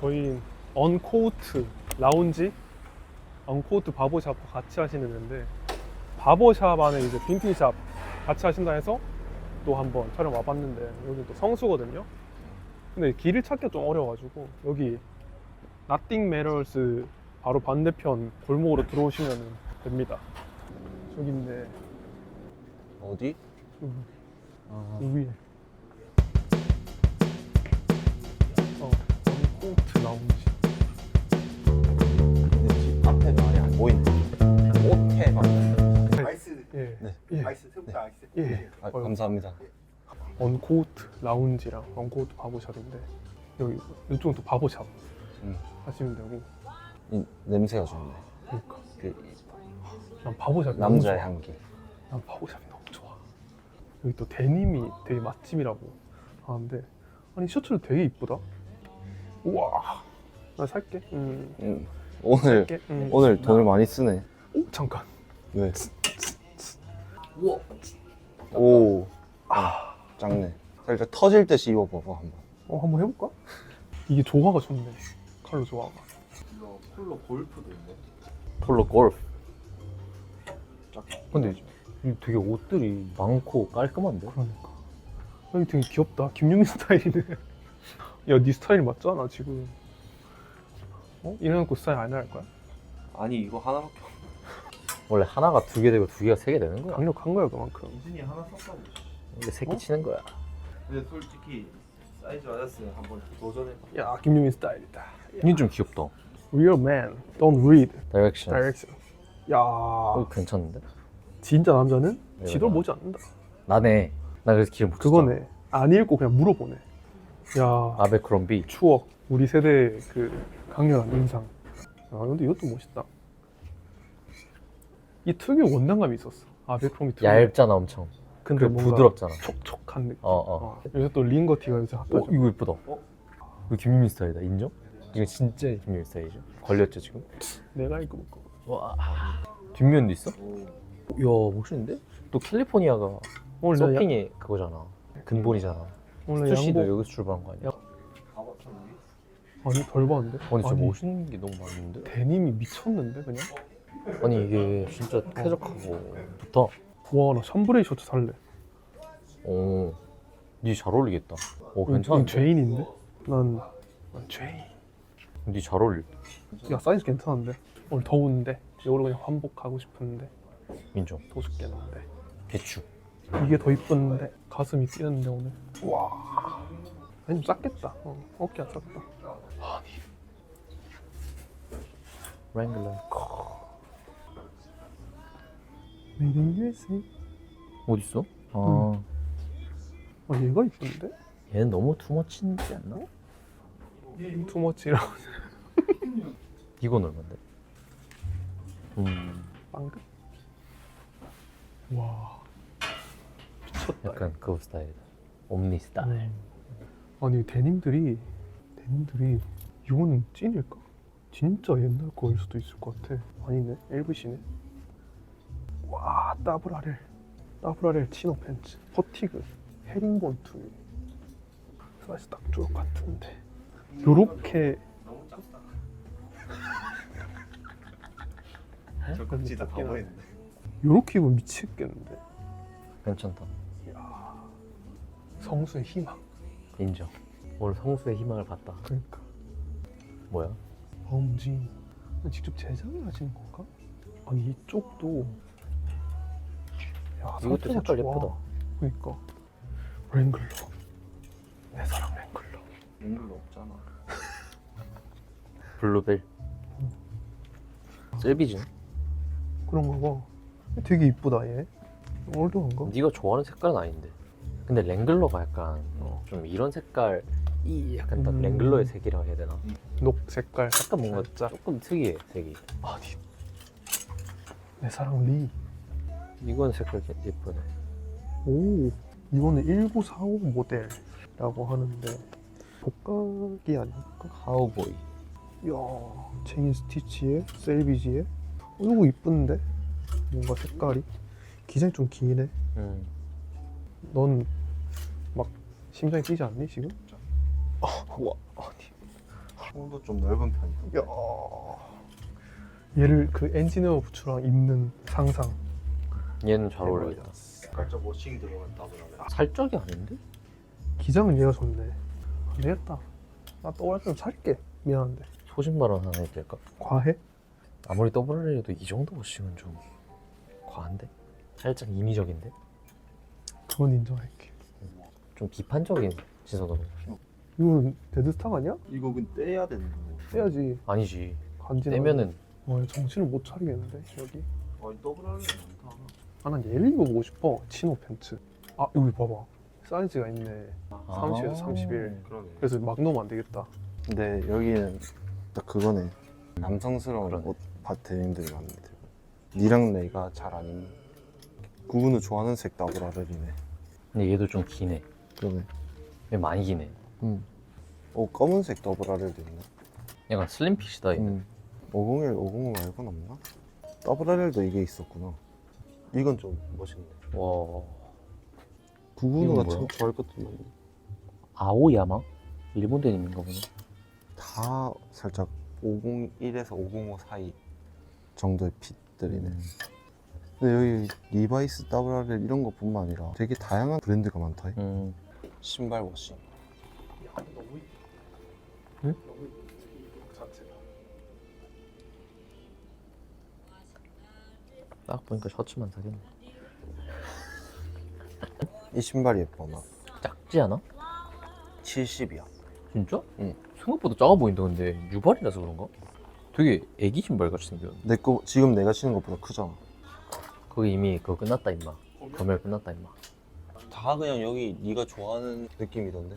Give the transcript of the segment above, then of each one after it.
저희 언코우트 라운지? 언코우트 바보샵 같이 하시는 데인데 바보샵 안에 이제 빈티샵 같이 하신다 해서 또 한번 촬영 와봤는데 여기 또 성수거든요. 근데 길을 찾기가 좀 어려워가지고 여기 나띵 메럴스 바로 반대편 골목으로 들어오시면 됩니다. 저기 있네. 어디? 여기, 아, 여기 위에. 어 언코우트 라운지 근데 집 앞에가 아예 안 보이네. 옷해가. 아이스 예. 네. 예. 아이스 세부터 아이스 예. 아, 어휴. 감사합니다. 언코우트 라운지랑 언코우트 바보샵인데 여기 이쪽은 또 바보샵 음. 하시면 되고 이 냄새가 좋네. 그러니까 그 난 바보샵이 남자의 너무 향기. 좋아. 난 바보샵이 너무 좋아 여기 또 데님이 되게 맛집이라고 하는데 아니 셔츠도 되게 이쁘다 우와 나 살게 음, 음, 오늘 살게 음. 오늘 돈을 많이 쓰네. 오 잠깐 왜? 오. 아, 작네. 살짝 터질 듯이 입어봐봐 한번. 어 한번 해볼까? 이게 조화가 좋네 칼로 조화가 이거 폴로 골프도 있네 폴로 골프. 짝 근데 이 되게 옷들이 많고 깔끔한데? 그러니까 여기 되게 귀엽다 김용민 스타일이네 야 네 스타일 맞잖아 지금 어? 이래놓고 스타일 안 할 거야? 아니 이거 하나밖에 없. 원래 하나가 두 개 되고 두 개가 세 개 되는 거야. 강력한 거야 그만큼 이진이 하나 샀다고 이게 새끼 어? 치는 거야. 근데 솔직히 사이즈 맞았으면 한번 도전해봐 야 김용민 스타일이다 이게 좀 귀엽다. Real man don't read 다이렉션. direction 야 어, 괜찮은데? 진짜 남자는 네, 지도를. 보지 않는다 나네. 나 그래서 기름 붙였다. 그거네 안 읽고 그냥 물어보네 야 아베크롬비. 추억 우리 세대의 그 강렬한 인상 아 근데 이것도 멋있다 이 특유의 원단감이 있었어 아베크롬이 특유 얇잖아 엄청. 근데 그리고 뭔가 부드럽잖아. 촉촉한 느낌 어 어. 어. 요새 또 링거티가 요새 어 핫하죠 이거 예쁘다. 어? 이거 김유민 스타일이다. 인정? 이거 진짜 김유민 스타일이죠. 걸렸죠 지금? 내가 입고 볼 거. 와. 뒷면도 있어? 오 이야 멋있는데? 또 캘리포니아가 오늘 나 야, 서핑이 그거잖아. 근본이잖아. 오늘 수시도 양복 여기서 출발한 거 아니야? 아니 덜 봤는데 아니 진짜 아니, 멋있는 게 너무 많은데? 데님이 미쳤는데 그냥 아니 이게 진짜 쾌적하고 좋다. 와나 샴브레이 셔츠 살래 오, 니잘 어울리겠다. 오 이건 괜찮은데? 죄인인데 난, 난 죄인 니잘 어울려. 야 사이즈 괜찮은데 오늘 더운데 이걸로 그냥 환복하고 싶은데 인정. 도둑겠는데 개추. 이게 더 이쁜데 가슴이 뛰는데 오늘. 와. 아니 좀 작겠다. 어, 어깨 안 작다. 아니. 랭글러. Made in USA. 어디 있어? 아, 아 얘가 이쁜데? 얘는 너무 투머치지 않나? 투머치라고. 이건 얼마인데? 음, 방금 와 미쳤다 약간 그 스타일이다. 옴니 스타일. 음. 아니 데님들이 데님들이 이거는 찐일까? 진짜 옛날 거일 수도 있을 것 같아 아니네 LVC네 와 더블 RL 더블 RL 치노 팬츠 퍼티그 헤링본 투 사이즈 딱 좋을 것 같은데 요렇게 어? 적극지 다 가버렸네 요렇게 입으면 미치겠는데 괜찮다. 성수의 희망 인정. 오늘 성수의 희망을 봤다. 그러니까 뭐야? 엄지 직접 제작을 하시는 건가? 아니 이쪽도 야 이것도 상태가 색깔 좋아. 예쁘다. 그러니까 랭글러 내 사랑 랭글러 앵글로 없잖아 블루벨. 셀비진. 그런 거가 되게 이쁘다 얘 올드한가? 네가 좋아하는 색깔은 아닌데. 근데 랭글러가 약간 어, 좀 이런 색깔 이 약간 딱 음. 랭글러의 색이라고 해야 되나? 녹 색깔 약간 뭔가 살짝. 조금 특이해 색이. 아니 내 사랑 리 이건 색깔 개- 예쁘네. 오, 이거는 1945 모델이라고 하는데 복각이 아닐까? 카우보이. 이야, 체인 스티치에 셀비지에 어, 이거 이쁜데? 뭔가 색깔이 기장이 좀 기네 음. 넌막 심장이 뛰지 않니 지금? 아, 와, 아니 통도 좀 넓은 편이야. 야. 얘를 그 엔지니어 부츠랑 입는 상상. 얘는 잘 어울리겠다. 살짝 워싱 들어간 더블하면 살짝이 아닌데? 기장은 얘가 좋네. 안 되겠다. 나 떠올라 좀 살게. 미안한데. 소신발언 하나 해도 될까? 과해? 아무리 더블을 해도 이 정도 워싱은 좀 과한데? 살짝 임의적인데? 그건 인정할게. 좀 비판적인 시선으로 이건 데드스탁 아니야? 이거 근데 떼야 되는 거 떼야지. 아니지 간지. 떼면은 와 정신을 못 차리겠는데 여기. 아니 더블하면 많다 아난 얘를 입어보고 싶어. 치노 팬츠. 아 여기 봐봐. 사이즈가 있네. 30에서 아. 31. 그러네 그래서 막 넣으면 안 되겠다. 근데 여기는 딱 그거네. 남성스러운 그러네. 옷 바테님들이 많은데. 니랑 내가 잘 아닌. 구근우 좋아하는 색 더블아렐이네. 근데 얘도 좀 기네 그러네. 얘 많이 기네 응. 어 검은색 더블아렐도 있네. 약간 슬림핏이다 얘는 응. 501, 505 말고는 없나? 더블아렐도 이게 있었구나. 이건 좀 멋있네. 와 이건 참 뭐야? 좋아할 것도 많네. 아오야마? 일본 데님인가 보네 다 살짝 501에서 505 사이 정도의 핏들이네. 음. 근데 여기 리바이스 더블아렐 이런 것뿐만 아니라 되게 다양한 브랜드가 많다. 음. 신발 워싱. 야 너무 응? 너무 자체가. 딱 보니까 셔츠만 사겠네 이 신발이 예뻐 나. 작지 않아? 70이야. 진짜? 응. 생각보다 작아 보인다 근데 유발이라서 그런가? 되게 애기 신발 같이 생겼네 내거 지금 내가 신는 것보다 크잖아. 거기 이미 그거 끝났다 임마 검열 끝났다 임마 다 그냥 여기 네가 좋아하는 느낌이던데.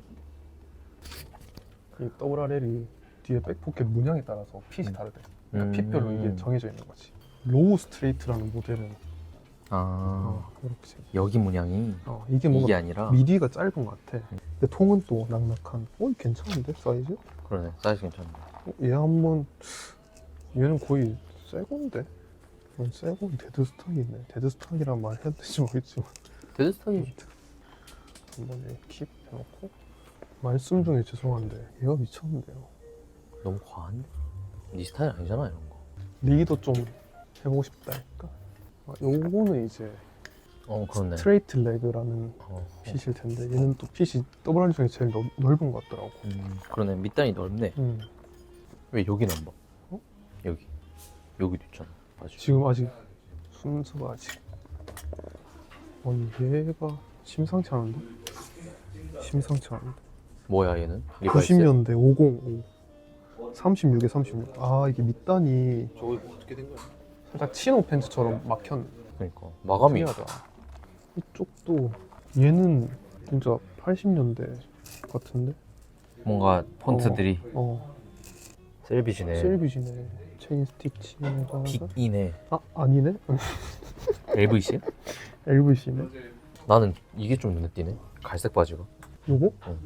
이 더블 RL이 뒤에 백포켓 문양에 따라서 핏이 다르대. 그러니까 핏별로 이게 정해져 있는 거지. 로우 스트레이트라는 모델은 아 어, 이렇게 생겨. 여기 문양이 어, 이게 뭔가 이게 아니라 미디가 짧은 것 같아. 근데 통은 또 낙낙한. 어, 괜찮은데 사이즈? 그러네 사이즈 괜찮네 어, 얘 한번 얘는 거의 새 건데. 이건 새 건, 데드 스탁이 있네. 데드 스탁이란 말 해야 될지 모르겠지만 데드스탁이 한번 킵 해놓고 말씀 중에 죄송한데 얘가 미쳤는데요. 너무 과한데? 네 스타일 아니잖아 이런 거 리도 좀 해보고 싶다 할까? 아, 요거는 이제 어 그렇네 스트레이트 레그라는 어, 핏일 텐데 얘는 또 핏이 더블 R 중에 제일 넓, 넓은 것 같더라고. 음, 그러네 밑단이 넓네 음. 왜 여기는 안 봐? 어? 여기 여기도 있잖아 맞아 지금 아직 순서가 아직 아니 얘가 심상치 않은데? 심상치 않은데. 뭐야 얘는? 리바이스? 90년대 505 36에 36 아 이게 밑단이 저거 이거 어떻게 된 거야? 살짝 치노 팬츠처럼 막혔 그러니까. 마감이 특이하다. 이쪽도 얘는 진짜 80년대 같은데? 뭔가 폰트들이 어. 셀비지네. 셀비지네. 체인 스티치에다가. 빅이네. 아 아니네? LVC? LVC네? 나는 이게 좀 눈에 띄네. 갈색 바지가 요거? 응.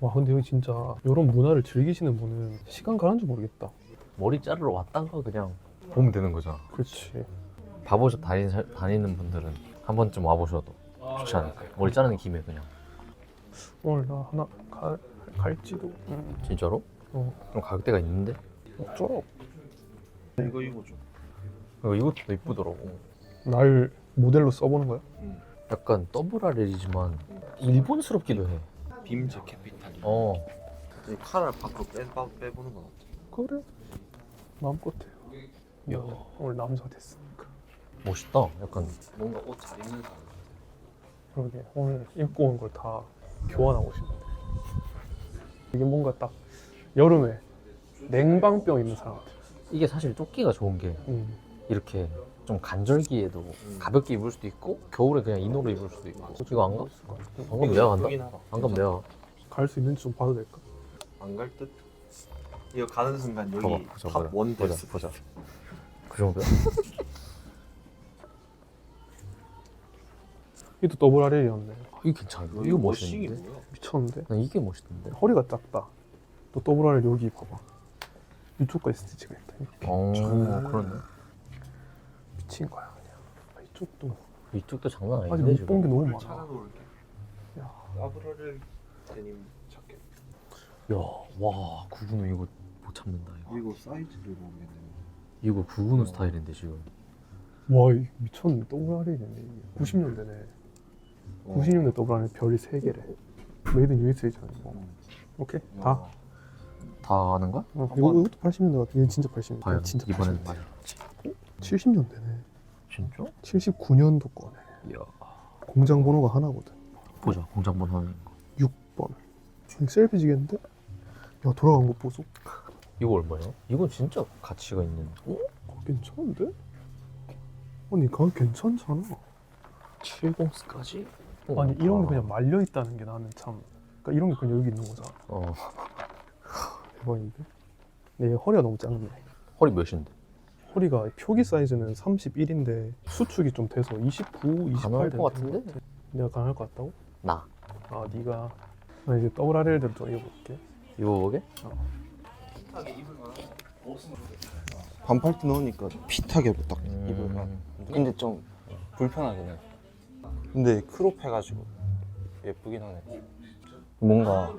와 근데 여기 진짜 이런 문화를 즐기시는 분은 시간 가는 줄 모르겠다 머리 자르러 왔다가 그냥 보면 되는 거잖아 그렇지 바보샵 다니, 다니는 분들은 한 번쯤 와보셔도 좋지 않을까 머리 자르는 김에 그냥 오늘 나 하나 갈, 갈지도 음. 진짜로? 어좀 가격대가 있는데? 어쩌라고 이거 이거 좀 이거 이것도 이쁘더라고 날 모델로 써보는 거야? 약간 더블 RL이지만 일본스럽기도 해 빔 자켓 비슷한 어. 이 칼을 밖으로 빼, 빼보는 건 어때? 그래. 마음껏 해요. 야. 오늘 남자 됐으니까. 멋있다. 약간. 뭔가 옷 잘 입는 사람 그러게. 오늘 입고 온 걸 다 교환하고 싶네. 이게 뭔가 딱 여름에 냉방병 있는 사람 같아. 이게 사실 조끼가 좋은 게 음. 이렇게 좀 간절기에도 가볍게 입을 수도 있고 겨울에 그냥 이너로 입을 수도 있고 이거 안 가? 안 가면 내가 간다? 안 가면 내가 가. 갈 수 있는지 좀 봐도 될까? 안 갈 듯? 이거 가는 순간 여기 봐봐, 보자, 보자. 탑원 보자, 됐어 보자. 그 정도야? 이것도 더블 RL이었네 이거 괜찮아 이거 멋있는데? 미쳤는데 난 이게 멋있던데 허리가 작다 또 더블 RL 여기 봐봐 이쪽까지 스티치가 있다 이렇게 어쫙 그러네 미친 거야 그냥. 아, 이쪽도. 이쪽도 장난 아직 아닌데 못본 게 지금 너무 많아. 찾아놓을게. 야. 아브라를 데님 자켓 야와 구분은 이거 못 참는다 이거. 이거 사이즈를 모르겠네. 이거 구근우 스타일인데 지금. 와 이- 미쳤네. 더블알이네. 90년대네. 어. 90년대 더블알에 별이 3개래. 메이드 인 USA잖아 이거. 오케이 다. 다 아는 거야? 어, 이거, 이것도 80년대 같아. 얘는 진짜 80년대. 과연 진짜 이번엔 80년대. 과연. 70년대네 진짜? 79년도 거네 이야. 공장 번호가 하나거든 보자 공장 번호 하는 거. 6번 이거 셀피지겠는데? 야 돌아간 거 보소 이거 얼마야? 이건 진짜 가치가 있는. 어? 어, 괜찮은데? 아니 가격 괜찮잖아 70스까지? 아니 이런 게 그냥 말려 있다는 게 나는 참 그러니까 이런 게 그냥 여기 있는 거잖아 어 대박인데? 내 허리가 너무 작네 허리 몇인데? 허리가 표기 사이즈는 31인데 수축이 좀 돼서 29, 28 가능할 되는 것 같은데? 같아. 내가 가능할 것 같다고? 나 아 네가 나 이제 더블 RL대로 좀 입어볼게 입어보게? 반팔티 넣으니까 핏하게 딱 음. 입으면. 근데 좀 불편하긴 해. 근데 크롭 해가지고 예쁘긴 하네. 뭔가?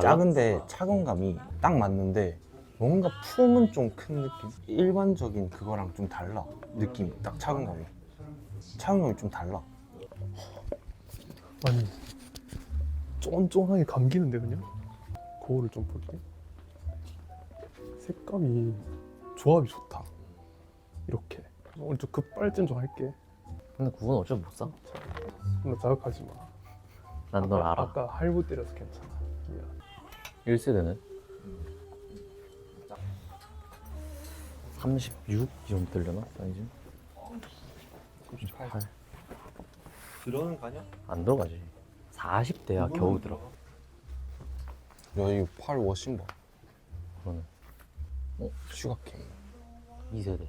작은데 착용감이 딱 맞는데 뭔가 품은 좀 큰 느낌. 일반적인 그거랑 좀 달라. 느낌이 딱 착용감이. 착용감이 좀 달라. 아니 쫀쫀하게 감기는데 그냥? 거울을 좀 볼게 색감이 조합이 좋다. 이렇게. 오늘 좀 급발진 좀 할게. 근데 그건 어차피 못 사. 나 자극하지 마. 난 널 알아. 아까 할부 때려서 괜찮아. 미안. 1세대는 36 정도 되려나 사이즈? 38. 들어는 가냐? 안 들어가지. 40대야 겨우 들어가. 야 이거 팔 워싱 봐. 그러네. 어? 슈가케. 2세대.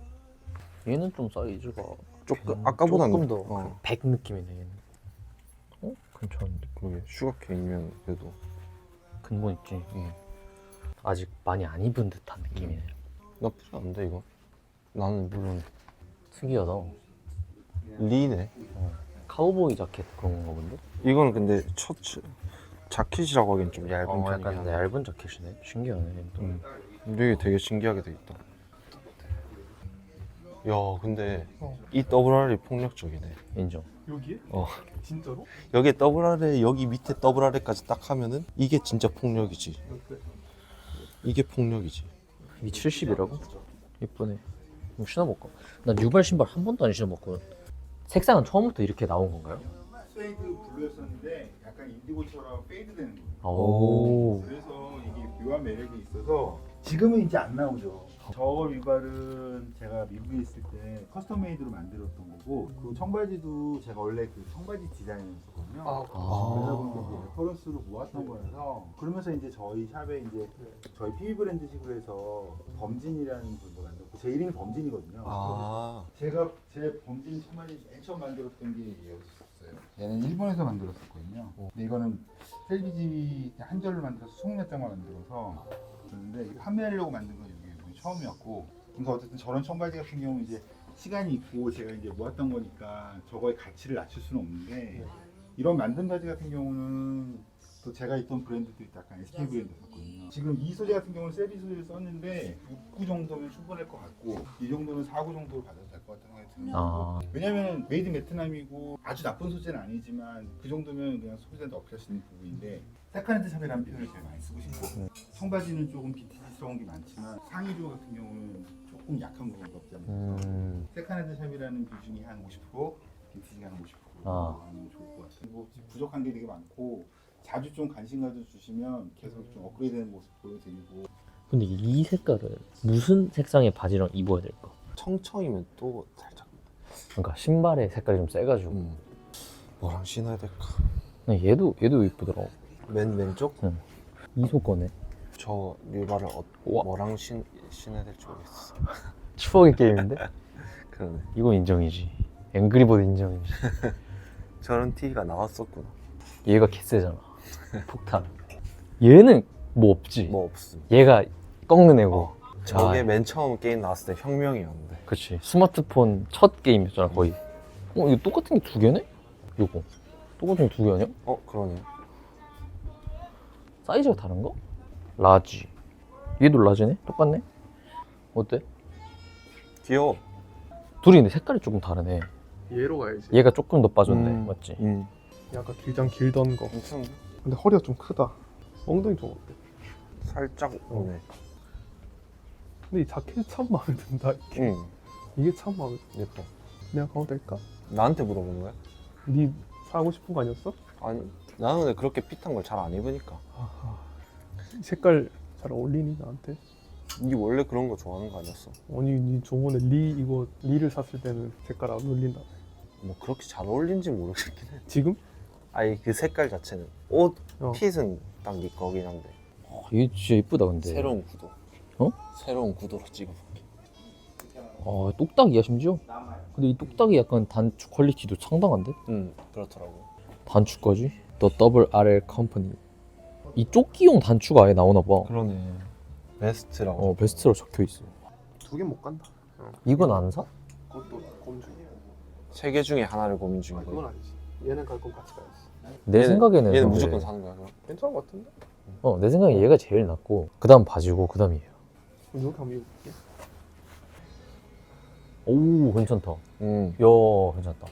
얘는 좀 사이즈가 조금 음, 아까보다는 조금 더 어, 100 느낌이네 얘는. 어? 괜찮은데. 그게 슈가케이면 그래도 근본 있지. 응. 아직 많이 안 입은 듯한 느낌이네. 나쁘지 않은데 이거. 나는 물론 특이하다. 리네. 카우보이 자켓 그런 건가 본데? 이거는 근데 셔츠 자켓이라고 하기엔 좀 얇은 어, 편이긴 약간 한데. 얇은 자켓이네. 신기하네. 또. 음. 이게 되게 신기하게 돼 있다. 야, 근데 어. 이 WR이 폭력적이네. 인정. 여기에? 어. 진짜로? 여기 WR에 여기 밑에 WR에까지 딱 하면은 이게 진짜 폭력이지. 이게 폭력이지. 이 70이라고? 이쁘네. 이거 신어볼까? 난 뉴발 신발 한 번도 안 신어봤거든. 색상은 처음부터 이렇게 나온 건가요? 스웨이드 블루였었는데 약간 인디고처럼 페이드 되는 거예요. 오. 그래서 이게 묘한 매력이 있어서 지금은 이제 안 나오죠. 저 위발은 제가 미국에 있을 때 커스텀 메이드로 만들었던 거고 그 청바지도 제가 원래 그 청바지 디자이너였거든요. 아, 그러다 보니까 이제 레퍼런스로 모았던 거라서 그러면서 이제 저희 샵에 이제 저희 PB 브랜드식으로 해서 범진이라는 분도 만들었고 제 이름이 범진이거든요. 아, 제가 제 범진 청바지 맨 처음 만들었던 게 얘였어요. 얘는 일본에서 만들었었거든요. 근데 이거는 텔비지 한 절로 만들어서 20몇 장만 만들어서 그런데 이거 판매하려고 만든 건 이번이 처음이었고 그래서 어쨌든 저런 청바지 같은 경우는 이제 시간이 있고 제가 이제 모았던 거니까 저거의 가치를 낮출 수는 없는데 이런 만든 바지 같은 경우는 또 제가 있던 브랜드도 약간 SK 브랜드였거든요. 지금 이 소재 같은 경우는 세비 소재를 썼는데 6구 정도면 충분할 것 같고 이 정도는 4구 정도로 받아도 될 것 같다는 생각이 듭니다. 아. 왜냐면 메이드 베트남이고 아주 나쁜 소재는 아니지만 그 정도면 그냥 소비자한테 어필할 수 있는 부분인데 세컨핸드 샵이라는 표현을 제일 많이 쓰고 싶고 청바지는 조금 빈티지스러운 게 많지만 상의조 같은 경우는 조금 약한 부분이 없지 않나 음. 세컨핸드 샵이라는 비중이 한 50% 빈티지가 한 50% 아. 하면 좋을 것 같아요 뭐 부족한 게 되게 많고 자주 좀 관심 가져주시면 계속 좀 업그레이드되는 모습 보여드리고 근데 이 색깔은 무슨 색상의 바지랑 입어야 될까? 청청이면 또 살짝. 그러니까 신발의 색깔이 좀 세가지고. 음. 뭐랑 신어야 될까? 근데 얘도 얘도 이쁘더라고. 맨 왼쪽? 이소 거네. 저 류발을 어, 우와. 뭐랑 신 신어야 될지 모르겠어. 추억의 게임인데? 그러네. 이건 인정이지. 앵그리버드 인정이지. 저런 티가 나왔었구나. 얘가 개쎄잖아. 폭탄. 얘는 뭐 없지. 뭐 없음. 얘가 꺾는 애고. 어. 저게 아. 맨 처음 게임 나왔을 때 혁명이었는데. 그치. 스마트폰 첫 게임이었잖아 거의. 어 이거 똑같은 게 두 개네? 요거. 똑같은 게 두 개 아니야? 어, 그러네. 사이즈가 다른 거? 라지. 얘도 라지네? 똑같네? 어때? 귀여워. 둘이 근데 색깔이 조금 다르네. 얘로 가야지. 얘가 조금 더 빠졌네. 음. 맞지? 응. 약간 길장 길던 거. 괜찮은데? 근데 허리가 좀 크다. 엉덩이 좀 어때? 살짝 오네. 근데 이 자켓 참 마음에 든다. 이게, 응. 이게 참 마음에 든다. 예뻐. 내가 가도 될까? 나한테 물어보는 거야? 네 사고 싶은 거 아니었어? 아니 나는 근데 그렇게 핏한 걸 잘 안 입으니까. 색깔 잘 어울리니 나한테? 니 원래 그런 거 좋아하는 거 아니었어? 아니 니 저번에 리 이거 리를 샀을 때는 색깔 안 어울린다. 뭐 그렇게 잘 어울린지 모르겠긴 해. 지금? 아니 그 색깔 자체는 옷 어. 핏은 딱 니 거긴 한데 어, 얘 진짜 이쁘다 근데. 새로운 구도. 어? 새로운 구도로 찍어볼게. 어, 똑딱이야 심지어. 근데 이 똑딱이 약간 단축 퀄리티도 상당한데? 응 그렇더라고. 단축까지? The Double RL Company. 이 조끼용 단추가 아예 나오나 봐. 그러네. 베스트라고. 어, 베스트로 적혀 있어. 두 개 못 간다. 이건 안 사? 그것도 검증이야. 세 개 중에 하나를 고민 중인 그건 거야. 아니지. 얘는 갈 건 같이 가야지. 내 얘는- 생각에는 얘는 근데- 무조건 사는 거야 그럼. 괜찮은 것 같은데? 어, 내 생각에 얘가 제일 낫고 그다음 바지고 그다음이에요. 그럼 이렇게 한번 입어볼게. 오, 괜찮다. 응. 야, 괜찮다.